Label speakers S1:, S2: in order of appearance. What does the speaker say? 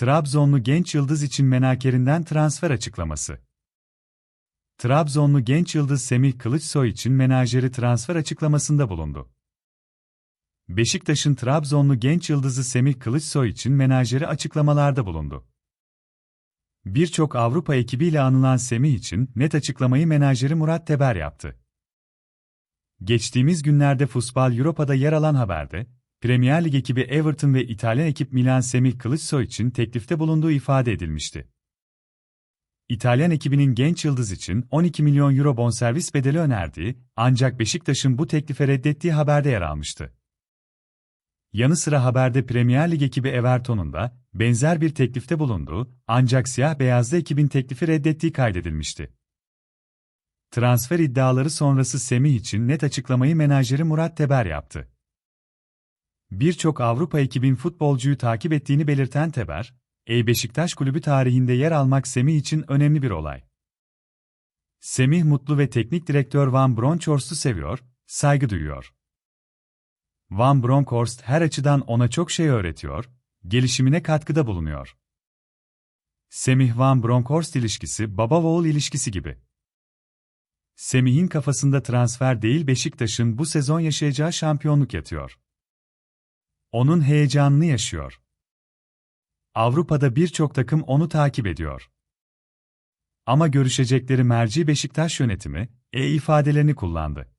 S1: Trabzonlu genç yıldız için menakerinden transfer açıklaması. Trabzonlu genç yıldız Semih Kılıçsoy için menajeri transfer açıklamasında bulundu. Beşiktaş'ın Trabzonlu genç yıldızı Semih Kılıçsoy için menajeri açıklamalarda bulundu. Birçok Avrupa ekibiyle anılan Semih için net açıklamayı menajeri Murat Teber yaptı. Geçtiğimiz günlerde Futbol Europa'da yer alan haberde, Premier Lig ekibi Everton ve İtalyan ekip Milan Semih Kılıçsoy için teklifte bulunduğu ifade edilmişti. İtalyan ekibinin genç yıldız için 12 milyon euro bonservis bedeli önerdiği, ancak Beşiktaş'ın bu teklife reddettiği haberde yer almıştı. Yanı sıra haberde Premier Lig ekibi Everton'un da benzer bir teklifte bulunduğu, ancak siyah beyazlı ekibin teklifi reddettiği kaydedilmişti. Transfer iddiaları sonrası Semih için net açıklamayı menajeri Murat Teber yaptı. Birçok Avrupa ekibin futbolcuyu takip ettiğini belirten Teber, Ey Beşiktaş kulübü tarihinde yer almak Semih için önemli bir olay. Semih mutlu ve teknik direktör Van Bronckhorst'u seviyor, saygı duyuyor. Van Bronckhorst her açıdan ona çok şey öğretiyor, gelişimine katkıda bulunuyor. Semih Van Bronckhorst ilişkisi baba oğul ilişkisi gibi. Semih'in kafasında transfer değil Beşiktaş'ın bu sezon yaşayacağı şampiyonluk yatıyor. Onun heyecanını yaşıyor. Avrupa'da birçok takım onu takip ediyor. Ama görüşecekleri merci Beşiktaş yönetimi, e ifadelerini kullandı.